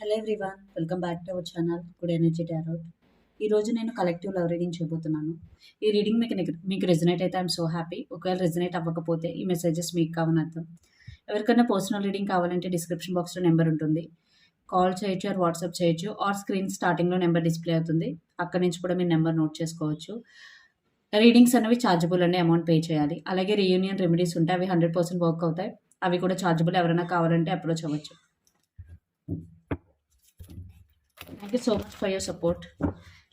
Hello everyone welcome back to our channel good energy tarot. ఈరోజు నేను collective love reading చేయబోతున్నాను. ఈ reading మీకు మీకు రెజనేట్ అయితే ఐఎమ్ సో హ్యాపీ. ఒకవేళ రెజనేట్ అవ్వకపోతే ఈ మెసేజెస్ మీకు కావని అర్థం. ఎవరికైనా పర్సనల్ రీడింగ్ కావాలంటే డిస్క్రిప్షన్ బాక్స్లో నెంబర్ ఉంటుంది. కాల్ చేయొచ్చు ఆర్ వాట్సాప్ చేయొచ్చు ఆర్ స్క్రీన్ స్టార్టింగ్లో నెంబర్ డిస్ప్లే అవుతుంది. అక్కడి నుంచి కూడా మీరు నెంబర్ నోట్ చేసుకోవచ్చు. రీడింగ్స్ అనేవి ఛార్జబుల్ అనే అమౌంట్ పే చేయాలి. అలాగే రీయూనియన్ రెమెడీస్ ఉంటాయి అవి హండ్రెడ్ పర్సెంట్ వర్క్ అవుతాయి. అవి కూడా ఛార్జబుల్ ఎవరైనా కావాలంటే అప్రోచ్ అవ్వచ్చు. Thank you so much for your support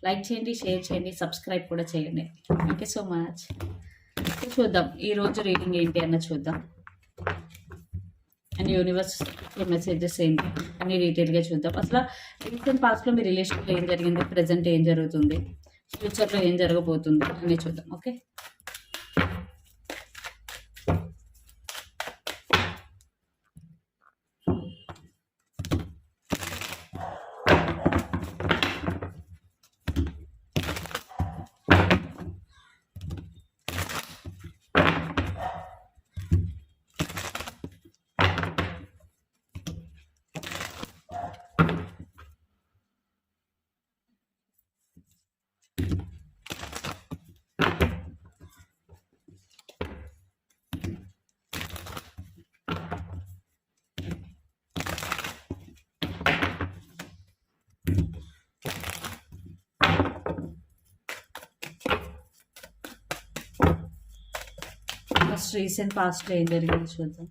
like చేయండి షేర్ చేయండి సబ్స్క్రైబ్ కూడా చేయండి. థ్యాంక్ యూ సో మచ్ చూద్దాం ఈరోజు రీడింగ్ ఏంటి అన్న చూద్దాం. అండ్ యూనివర్స్ మెసేజెస్ ఏంటి అన్ని డీటెయిల్గా చూద్దాం. అసలు రీసెంట్ పాస్ట్లో మీ రిలేషన్లో ఏం జరిగింది? ప్రజెంట్ ఏం జరుగుతుంది? ఫ్యూచర్లో ఏం జరగబోతుంది? అన్నీ చూద్దాం ఓకే ఫస్ట్ రీసెంట్ పాస్ట్లో ఏం జరిగింది చూద్దాం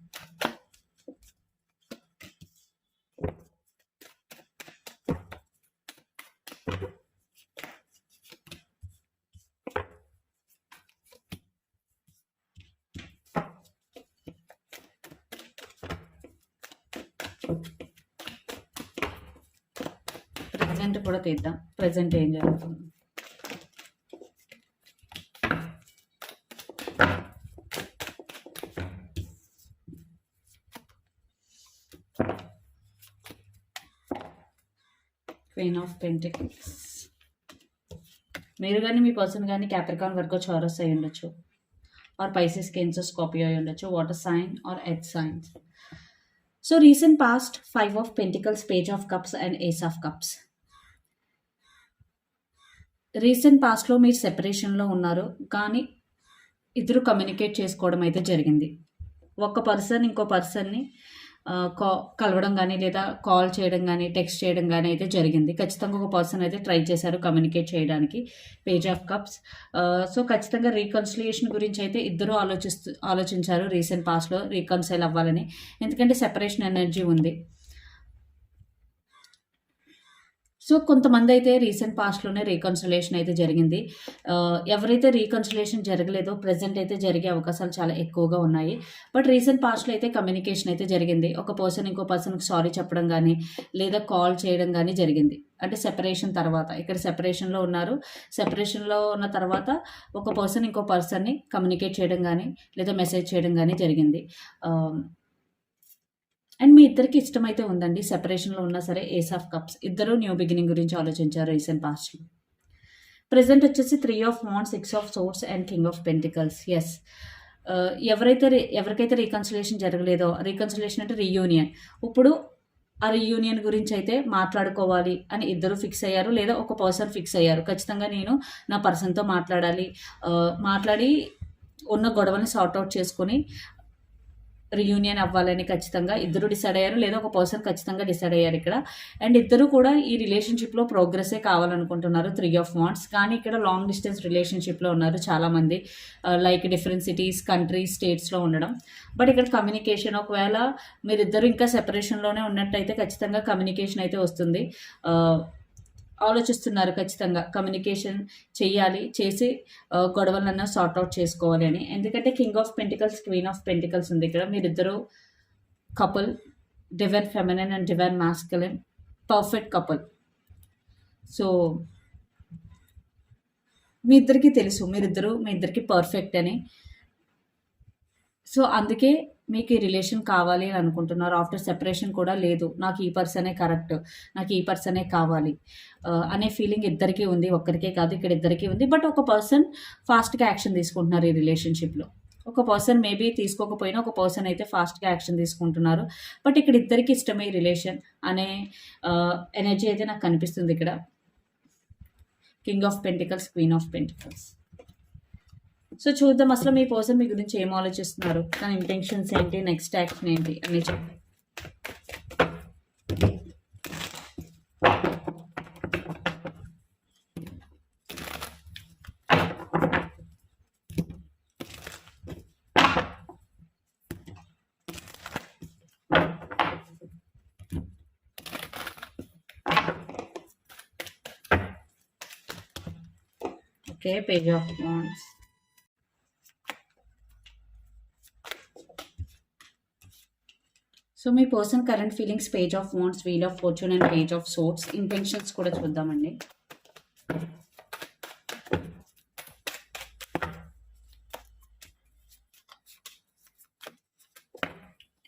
ప్రజెంట్ కూడా తీద్దాం ప్రజెంట్ ఏం జరుగుతుంది క్వీన్ ఆఫ్ పెంటికల్స్ మీరు కానీ మీ పర్సన్ కానీ క్యాప్రికాన్ వరకు చౌరస్ అయి ఉండొచ్చు. ఆర్ పైసెస్ కెన్సర్ స్కాపియో అయి ఉండొచ్చు. Water sign or earth signs so recent past five of pentacles page of cups and ace of cups recent పాస్ట్లో మీరు సెపరేషన్లో ఉన్నారు. కానీ ఇద్దరు కమ్యూనికేట్ చేసుకోవడం అయితే జరిగింది. ఒక పర్సన్ ఇంకో పర్సన్ని కా కలవడం కానీ లేదా కాల్ చేయడం కానీ టెక్స్ట్ చేయడం కానీ అయితే జరిగింది. ఖచ్చితంగా ఒక పర్సన్ అయితే ట్రై చేశారు కమ్యూనికేట్ చేయడానికి. Page of cups. సో ఖచ్చితంగా రీకన్సిలియేషన్ గురించి అయితే ఇద్దరూ ఆలోచిస్తూ ఆలోచించారు రీసెంట్ పాస్ట్లో రీకన్సైల్ అవ్వాలని. ఎందుకంటే సెపరేషన్ ఎనర్జీ ఉంది. సో కొంతమంది అయితే రీసెంట్ పాస్ట్లోనే రీకన్సిలేషన్ అయితే జరిగింది. ఎవరైతే రీకన్సిలేషన్ జరగలేదో ప్రజెంట్ అయితే జరిగే అవకాశాలు చాలా ఎక్కువగా ఉన్నాయి. బట్ రీసెంట్ పాస్ట్లో అయితే కమ్యూనికేషన్ అయితే జరిగింది. ఒక పర్సన్ ఇంకో పర్సన్కి సారీ చెప్పడం కానీ లేదా కాల్ చేయడం కానీ జరిగింది. అంటే సెపరేషన్ తర్వాత ఇక్కడ సెపరేషన్లో ఉన్నారు. సెపరేషన్లో ఉన్న తర్వాత ఒక పర్సన్ ఇంకో పర్సన్ని కమ్యూనికేట్ చేయడం కానీ లేదా మెసేజ్ చేయడం కానీ జరిగింది. అండ్ మీ ఇద్దరికి ఇష్టమైతే ఉందండి. సెపరేషన్లో ఉన్నా సరే ఏస్ ఆఫ్ కప్స్. ఇద్దరు న్యూ బిగినింగ్ గురించి ఆలోచించారు రీసెంట్ పాస్ట్లో. ప్రజెంట్ వచ్చేసి three of van six of swords and king of pentacles. Yes ఎవరైతే ఎవరికైతే రీకన్సిలేషన్ జరగలేదో రీకన్సిలేషన్ అంటే రీయూనియన్. ఇప్పుడు ఆ రీయూనియన్ గురించి అయితే మాట్లాడుకోవాలి అని ఇద్దరు ఫిక్స్ అయ్యారు. లేదా ఒక పర్సన్ ఫిక్స్ అయ్యారు. ఖచ్చితంగా నేను నా పర్సన్తో మాట్లాడాలి. మాట్లాడి ఉన్న గొడవని సార్ట్అవుట్ చేసుకొని రియూనియన్ అవ్వాలని ఖచ్చితంగా ఇద్దరు డిసైడ్ అయ్యారు. లేదా ఒక పర్సన్ ఖచ్చితంగా డిసైడ్ అయ్యారు ఇక్కడ. అండ్ ఇద్దరు కూడా ఈ రిలేషన్షిప్లో ప్రోగ్రెస్సే కావాలనుకుంటున్నారు త్రీ ఆఫ్ వాంట్స్ కానీ ఇక్కడ లాంగ్ డిస్టెన్స్ రిలేషన్షిప్లో ఉన్నారు చాలామంది. లైక్ డిఫరెంట్ సిటీస్ కంట్రీస్ స్టేట్స్లో ఉండడం. బట్ ఇక్కడ కమ్యూనికేషన్ ఒకవేళ మీరిద్దరు ఇంకా సెపరేషన్లోనే ఉన్నట్టయితే ఖచ్చితంగా కమ్యూనికేషన్ అయితే వస్తుంది. Uh, ఆలోచిస్తున్నారు ఖచ్చితంగా. కమ్యూనికేషన్ చేయాలి చేసి గొడవలన్నా సార్ట్ అవుట్ చేసుకోవాలి అని. ఎందుకంటే king of pentacles queen of pentacles ఉంది ఇక్కడ. మీరిద్దరూ couple divine feminine and divine masculine perfect couple so మీ ఇద్దరికి తెలుసు మీరిద్దరు మీ ఇద్దరికి పర్ఫెక్ట్ అని. సో అందుకే మీకు ఈ రిలేషన్ కావాలి అని అనుకుంటున్నారు. ఆఫ్టర్ సెపరేషన్ కూడా లేదు. నాకు ఈ పర్సనే కరెక్ట్. నాకు ఈ పర్సనే కావాలి. అనే ఫీలింగ్ ఇద్దరికీ ఉంది. ఒక్కరికే కాదు ఇక్కడ ఇద్దరికీ ఉంది. బట్ ఒక పర్సన్ ఫాస్ట్గా యాక్షన్ తీసుకుంటున్నారు ఈ రిలేషన్షిప్లో. ఒక పర్సన్ మేబీ తీసుకోకపోయినా ఒక పర్సన్ అయితే ఫాస్ట్గా యాక్షన్ తీసుకుంటున్నారు. బట్ ఇక్కడ ఇద్దరికి ఇష్టమే రిలేషన్ అనే ఎనర్జీ అయితే నాకు కనిపిస్తుంది ఇక్కడ. King of pentacles queen of pentacles. So చూద్దాం అసలు మీ పర్సన్ మీ గురించి ఏం ఆలోచిస్తున్నారు? తన ఇంటెన్షన్స్ ఏంటి? నెక్స్ట్ యాక్షన్ ఏంటి? అని చెప్పండి. Okay, page of wands. So me person current feelings page of wands wheel of fortune and page of swords intentions కూడా చూద్దామండి.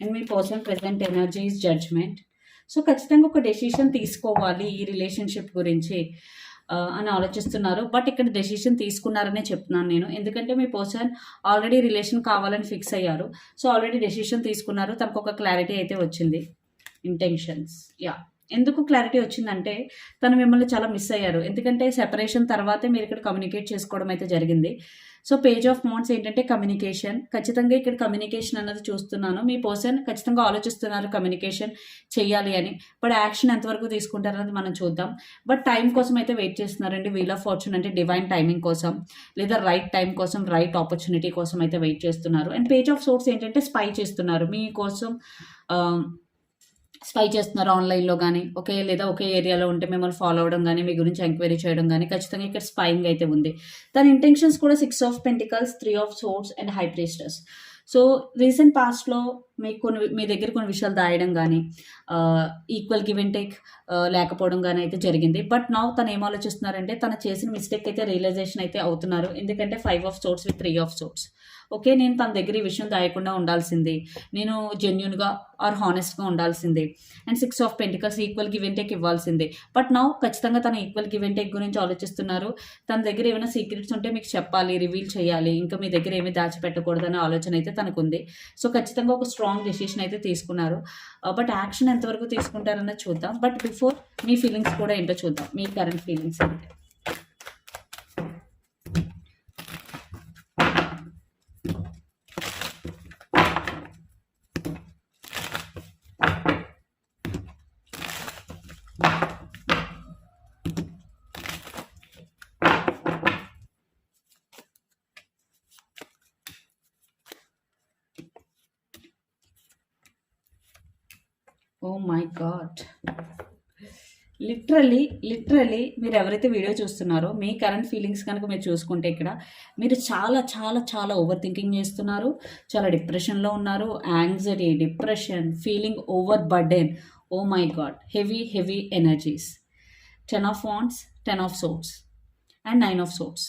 And me person present energy is judgement so ఖచ్చితంగా ఒక decision తీసుకోవాలి ఈ relationship గురించి. అని ఆలోచిస్తున్నారు. బట్ ఇక్కడ డెసిషన్ తీసుకున్నారనే చెప్తున్నాను నేను. ఎందుకంటే మీ పర్సన్ ఆల్రెడీ రిలేషన్ కావాలని ఫిక్స్ అయ్యారు. సో ఆల్రెడీ డెసిషన్ తీసుకున్నారు. తనకు ఒక క్లారిటీ అయితే వచ్చింది. ఇంటెన్షన్స్ యా ఎందుకు క్లారిటీ వచ్చిందంటే తను మిమ్మల్ని చాలా మిస్ అయ్యారు. ఎందుకంటే సెపరేషన్ తర్వాతే మీరు ఇక్కడ కమ్యూనికేట్ చేసుకోవడం అయితే జరిగింది. సో పేజ్ ఆఫ్ మోడ్స్ ఏంటంటే కమ్యూనికేషన్. ఖచ్చితంగా ఇక్కడ కమ్యూనికేషన్ అన్నది చూస్తున్నాను. మీ పర్సన్ ఖచ్చితంగా ఆలోచిస్తున్నారు కమ్యూనికేషన్ చేయాలి అని. బట్ యాక్షన్ ఎంతవరకు తీసుకుంటారు అనేది మనం చూద్దాం. బట్ టైం కోసం అయితే వెయిట్ చేస్తున్నారండి. వీల్ ఆఫ్ ఫార్చ్యూన్ అంటే డివైన్ టైమింగ్ కోసం లేదా రైట్ టైం కోసం రైట్ ఆపర్చునిటీ కోసం అయితే వెయిట్ చేస్తున్నారు. అండ్ పేజ్ ఆఫ్ సోర్స్ ఏంటంటే స్పై చేస్తున్నారు. మీకోసం స్పై చేస్తున్నారు ఆన్లైన్లో కానీ ఒకే లేదా ఒకే ఏరియాలో ఉంటే మిమ్మల్ని ఫాలో అవ్వడం కానీ మీ గురించి ఎంక్వైరీ చేయడం కానీ ఖచ్చితంగా ఇక్కడ స్పైయింగ్ అయితే ఉంది. దాని ఇంటెన్షన్స్ కూడా six of pentacles three of swords and high priestess so recent పాస్ట్లో మీకు కొన్ని మీ దగ్గర కొన్ని విషయాలు దాయడం కానీ ఈక్వల్ గివ్ అండ్ టేక్ లేకపోవడం కానీ అయితే జరిగింది. బట్ నా తను ఏం ఆలోచిస్తున్నారంటే తను చేసిన మిస్టేక్ అయితే రియలైజేషన్ అయితే అవుతున్నారు. ఎందుకంటే five of swords with three of swords okay నేను తన దగ్గర ఈ విషయం దాయకుండా ఉండాల్సింది. నేను జెన్యున్గా ఆర్ హానెస్ట్గా ఉండాల్సింది. And six of pentacles equal give and take ఇవ్వాల్సిందే. బట్ నా ఖచ్చితంగా తన ఈక్వల్ గివ్ అండ్ టేక్ గురించి ఆలోచిస్తున్నారు. తన దగ్గర ఏమైనా సీక్రెట్స్ ఉంటే మీకు చెప్పాలి రివీల్ చేయాలి. ఇంకా మీ దగ్గర ఏమీ దాచిపెట్టకూడదనే ఆలోచన అయితే తనకుంది. సో ఖచ్చితంగా ఒక స్ట్రాంగ్ డెసిషన్ అయితే తీసుకున్నారు. Uh, బట్ యాక్షన్ ఎంతవరకు తీసుకుంటారన్నది చూద్దాం. బట్ బిఫోర్ మీ ఫీలింగ్స్ కూడా ఏంటో చూద్దాం. మీ కరెంట్ ఫీలింగ్స్ ఏంటి oh my god. Literally literally మీరు ఎవరైతే వీడియో చూస్తున్నారో మీ కరెంట్ ఫీలింగ్స్ కనుక మీరు చూసుకుంటే ఇక్కడ మీరు చాలా చాలా చాలా ఓవర్ థింకింగ్ చేస్తున్నారు చాలా డిప్రెషన్లో ఉన్నారు anxiety depression feeling overburden oh my god heavy heavy energies ten of wands ten of swords and nine of swords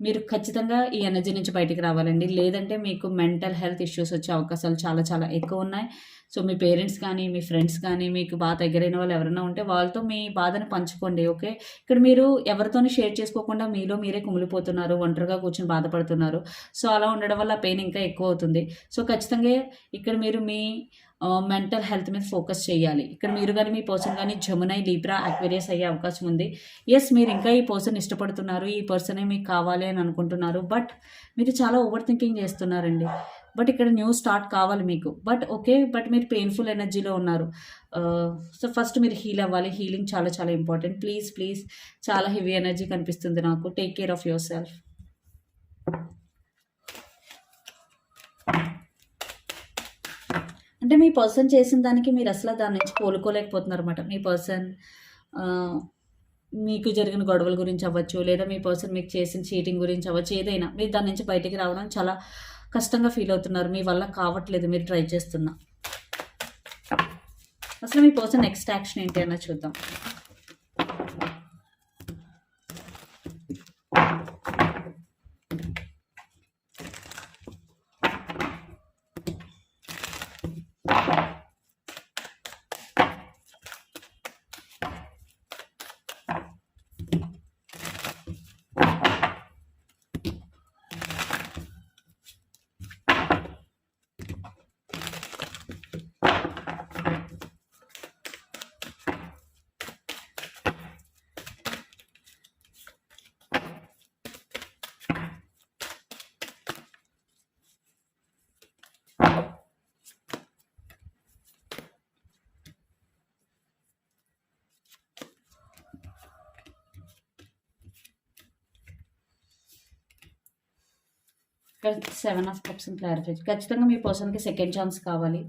మీరు ఖచ్చితంగా ఈ ఎనర్జీ నుంచి బయటికి రావాలండి. లేదంటే మీకు మెంటల్ హెల్త్ ఇష్యూస్ వచ్చే అవకాశాలు చాలా చాలా ఎక్కువ ఉన్నాయి. సో మీ పేరెంట్స్ కానీ మీ ఫ్రెండ్స్ కానీ మీకు బాగా దగ్గరైన వాళ్ళు ఎవరైనా ఉంటే వాళ్ళతో మీ బాధను పంచుకోండి ఓకే? ఇక్కడ మీరు ఎవరితోని షేర్ చేసుకోకుండా మీలో మీరే కుమిలిపోతున్నారు ఒంటరిగా కూర్చొని బాధపడుతున్నారు. సో అలా ఉండడం వల్ల పెయిన్ ఇంకా ఎక్కువ అవుతుంది. సో ఖచ్చితంగా ఇక్కడ మీరు మీ మెంటల్ హెల్త్ మీద ఫోకస్ చేయాలి. ఇక్కడ మీరు కానీ మీ పర్సన్ కానీ జమునై లీబ్రా అక్వేరియస్ అయ్యే అవకాశం ఉంది. ఎస్ మీరు ఇంకా ఈ పర్సన్ ఇష్టపడుతున్నారు ఈ పర్సనే మీకు కావాలి అని అనుకుంటున్నారు బట్ మీరు చాలా ఓవర్ థింకింగ్ చేస్తున్నారండి. బట్ ఇక్కడ న్యూ స్టార్ట్ కావాలి మీకు. బట్ ఓకే బట్ మీరు పెయిన్ఫుల్ ఎనర్జీలో ఉన్నారు. సో ఫస్ట్ మీరు హీల్ అవ్వాలి. హీలింగ్ చాలా చాలా ఇంపార్టెంట్ ప్లీజ్ ప్లీజ్ చాలా హెవీ ఎనర్జీ కనిపిస్తుంది నాకు. Take care of yourself అంటే మీ పర్సన్ చేసిన దానికి మీరు అసలు దాని నుంచి కోలుకోలేకపోతున్నారు అనమాట మీ పర్సన్ మీకు జరిగిన గొడవల గురించి అవ్వచ్చు లేదా మీ పర్సన్ మీకు చేసిన చీటింగ్ గురించి అవ్వచ్చు ఏదైనా మీరు దాని నుంచి బయటికి రావడం చాలా కష్టంగా ఫీల్ అవుతున్నారు. మీ వల్ల కావట్లేదు మీరు ట్రై చేస్తున్నా. అసలు మీ పర్సన్ నెక్స్ట్ యాక్షన్ ఏంటి అన్న చూద్దాం. ఇక్కడ సెవెన్ ఆఫ్ కప్స్ క్లారిఫై ఖచ్చితంగా మీ పర్సన్కి సెకండ్ ఛాన్స్ కావాలి.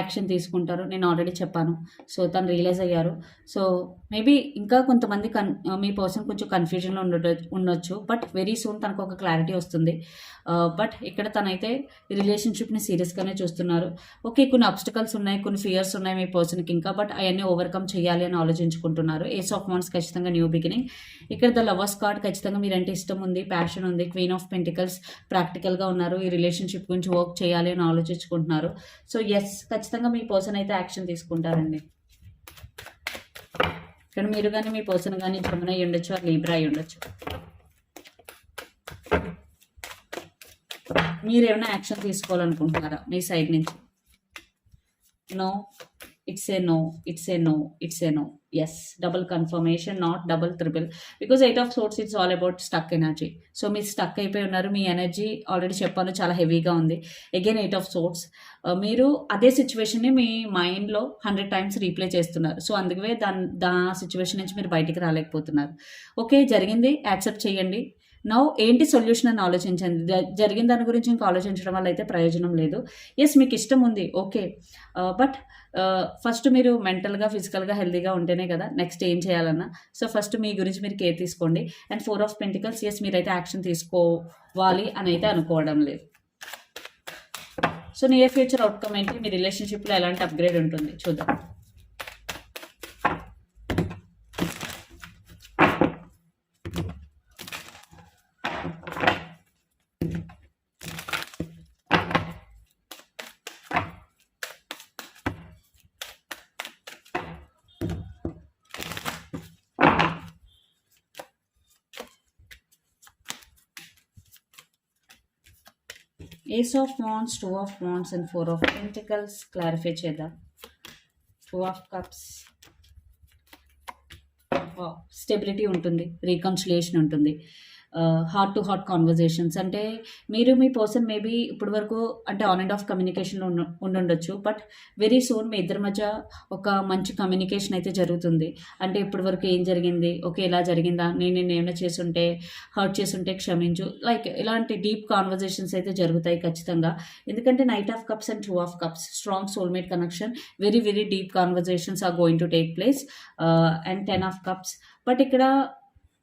యాక్షన్ తీసుకుంటారు. నేను ఆల్రెడీ చెప్పాను. సో తను రియలైజ్ అయ్యారు. సో మేబీ ఇంకా కొంతమంది కన్ మీ పర్సన్ కొంచెం కన్ఫ్యూజన్లో ఉండ ఉండొచ్చు. బట్ వెరీ సూన్ తనకు ఒక క్లారిటీ వస్తుంది. బట్ ఇక్కడ తనైతే రిలేషన్షిప్ని సీరియస్గానే చూస్తున్నారు. ఓకే కొన్ని అబ్స్టికల్స్ ఉన్నాయి కొన్ని ఫియర్స్ ఉన్నాయి మీ పర్సన్కి ఇంకా బట్ అవన్నీ ఓవర్కమ్ చేయాలి అని ఆలోచించుకుంటున్నారు. ఏస్ ఆఫ్ మాన్స్ ఖచ్చితంగా న్యూ బిగినింగ్. ఇక్కడ ద లవర్స్ కార్డ్ ఖచ్చితంగా మీరంటే ఇష్టం ఉంది. ప్యాషన్ ఉంది. క్వీన్ ఆఫ్ పెంటికల్స్ ప్రాక్టికల్గా ఉన్నారు. ఈ రిలేషన్షిప్ గురించి వర్క్ చేయాలి అని ఆలోచించుకుంటున్నారు. సో ఎస్ ఖచ్చితంగా మీ పర్సన్ అయితే యాక్షన్ తీసుకుంటారండి. ఇక్కడ మీరు కానీ మీ పర్సన్ కానీ జమున అయి ఉండొచ్చు లీబ్రా అయి ఉండొచ్చు. మీరు ఏమైనా యాక్షన్ తీసుకోవాలనుకుంటున్నారా మీ సైడ్ నుంచి? No it's a no it's a no it's a no yes double confirmation not double triple because eight of swords it's all about stuck energy so మీరు స్టక్ అయిపోయి ఉన్నారు మీ ఎనర్జీ ఆల్రెడీ చెప్పాను చాలా హెవీగా ఉంది. అగైన్ ఎయిట్ ఆఫ్ సోర్స్ మీరు అదే సిచ్యువేషన్ని మీ మైండ్లో హండ్రెడ్ టైమ్స్ రీప్లే చేస్తున్నారు. సో అందుకే దాని దా సిచ్యువేషన్ నుంచి మీరు బయటికి రాలేకపోతున్నారు. ఓకే జరిగింది యాక్సెప్ట్ చేయండి. నౌ ఏంటి సొల్యూషన్ అని ఆలోచించండి. జ- జరిగిన దాని గురించి ఇంకా ఆలోచించడం వల్ల అయితే ప్రయోజనం లేదు. ఎస్ మీకు ఇష్టం ఉంది. ఓకే బట్ ఫస్ట్ మీరు మెంటల్గా ఫిజికల్గా హెల్తీగా ఉంటేనే కదా నెక్స్ట్ ఏం చేయాలన్నా. సో ఫస్ట్ మీ గురించి మీరు కేర్ తీసుకోండి. And four of pentacles yes మీరైతే యాక్షన్ తీసుకోవాలి అని అయితే అనుకోవడం లేదు. సో నియర్ ఫ్యూచర్ అవుట్కమ్ ఏంటి? మీ రిలేషన్షిప్లో ఎలాంటి అప్గ్రేడ్ ఉంటుంది? చూద్దాం. Ace of wands two of wands and four of pentacles clarify చేద్దాం. టూ ఆఫ్ కప్స్ స్టెబిలిటీ ఉంటుంది. రీకన్సిలేషన్ ఉంటుంది. హార్ట్ టు హార్ట్ కాన్వర్జేషన్స్ అంటే మీరు మీ పర్సన్ మేబీ ఇప్పటి వరకు అంటే ఆన్ అండ్ ఆఫ్ కమ్యూనికేషన్లో ఉండ ఉండుండొచ్చు బట్ వెరీ సూన్ మీ ఇద్దరి మధ్య ఒక మంచి కమ్యూనికేషన్ అయితే జరుగుతుంది. అంటే ఇప్పటి వరకు ఏం జరిగింది ఓకే ఇలా జరిగిందా నేను నేను ఏమైనా చేసుంటే హర్ట్ చేసుంటే క్షమించు లైక్ ఇలాంటి డీప్ కాన్వర్జేషన్స్ అయితే జరుగుతాయి ఖచ్చితంగా. ఎందుకంటే knight of cups and two of cups strong soulmate connection very very deep conversations are going to take place and ten of cups but ఇక్కడ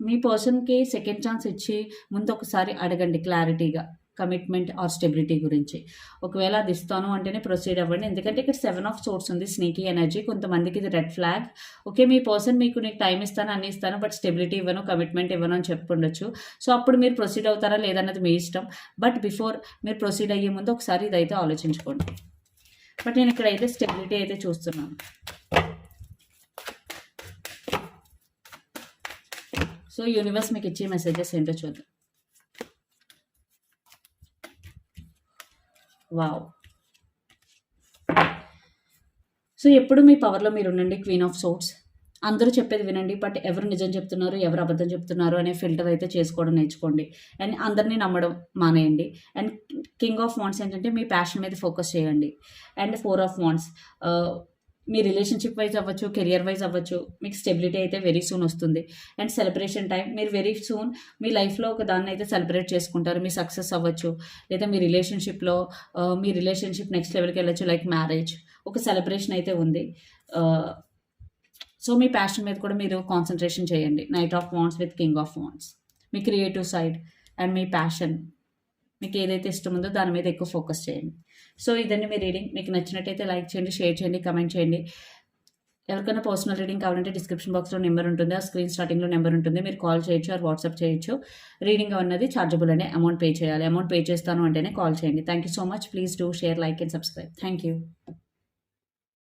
మీ పర్సన్కి సెకండ్ ఛాన్స్ ఇచ్చి ముందు ఒకసారి అడగండి క్లారిటీగా కమిట్మెంట్ ఆర్ స్టెబిలిటీ గురించి. ఒకవేళ అది ఇస్తాను అంటేనే ప్రొసీడ్ అవ్వండి. ఎందుకంటే ఇక్కడ సెవెన్ ఆఫ్ సోర్స్ ఉంది స్నీకీ ఎనర్జీ కొంతమందికి ఇది రెడ్ ఫ్లాగ్. ఓకే మీ పర్సన్ మీకు నీకు టైం ఇస్తాను అన్ని ఇస్తాను బట్ స్టెబిలిటీ ఇవ్వను కమిట్మెంట్ ఇవ్వను అని చెప్పుండొచ్చు. సో అప్పుడు మీరు ప్రొసీడ్ అవుతారా లేదన్నది మీ ఇష్టం. బట్ బిఫోర్ మీరు ప్రొసీడ్ అయ్యే ముందు ఒకసారి ఇదైతే ఆలోచించుకోండి. బట్ నేను ఇక్కడైతే స్టెబిలిటీ అయితే చూస్తున్నాను. సో యూనివర్స్ మీకు ఇచ్చే మెసేజెస్ ఏంటో చూద్దాం. వావ్ సో ఎప్పుడు మీ పవర్లో మీరు ఉండండి క్వీన్ ఆఫ్ సోట్స్ అందరూ చెప్పేది వినండి బట్ ఎవరు నిజం చెప్తున్నారు ఎవరు అబద్ధం చెప్తున్నారు అనే ఫిల్టర్ అయితే చేసుకోవడం నేర్చుకోండి. అండ్ అందరినీ నమ్మడం మానేయండి. అండ్ కింగ్ ఆఫ్ వాన్స్ ఏంటంటే మీ ప్యాషన్ మీద ఫోకస్ చేయండి. అండ్ ఫోర్ ఆఫ్ వాన్స్ మీ రిలేషన్షిప్ వైజ్ అవ్వచ్చు కెరియర్ వైజ్ అవ్వచ్చు మీకు స్టెబిలిటీ అయితే వెరీ సూన్ వస్తుంది. అండ్ సెలబ్రేషన్ టైం మీరు వెరీ సూన్ మీ లైఫ్లో ఒక దాన్ని అయితే సెలబ్రేట్ చేసుకుంటారు. మీ సక్సెస్ అవ్వచ్చు. లేదా మీ రిలేషన్షిప్లో మీ రిలేషన్షిప్ నెక్స్ట్ లెవెల్కి వెళ్ళచ్చు లైక్ మ్యారేజ్ ఒక సెలబ్రేషన్ అయితే ఉంది. సో మీ ప్యాషన్ మీద కూడా మీరు కాన్సన్ట్రేషన్ చేయండి. Knight of wands with king of wands me creative side and మీ ప్యాషన్ మీకు ఏదైతే ఇష్టం ఉందో దాని మీద ఎక్కువ ఫోకస్ చేయండి. సో ఇదండి మీ రీడింగ్. మీకు నచ్చినట్టయితే లైక్ చేయండి షేర్ చేయండి కమెంట్ చేయండి. ఎవరికైనా పర్సనల్ రీడింగ్ కావాలంటే డిస్క్రిప్షన్ బాక్స్లో నెంబర్ ఉంటుంది. ఆ స్క్రీన్ స్టార్టింగ్లో నెంబర్ ఉంటుంది. మీరు కాల్ చేయొచ్చు ఆర్ వాట్సాప్ చేయొచ్చు. రీడింగ్ అన్నది ఛార్జబుల్ అనే అమౌంట్ పే చేయాలి. అమౌంట్ పే చేస్తాను అంటేనే కాల్ చేయండి. Thank you so much. Please do share like and subscribe. Thank you.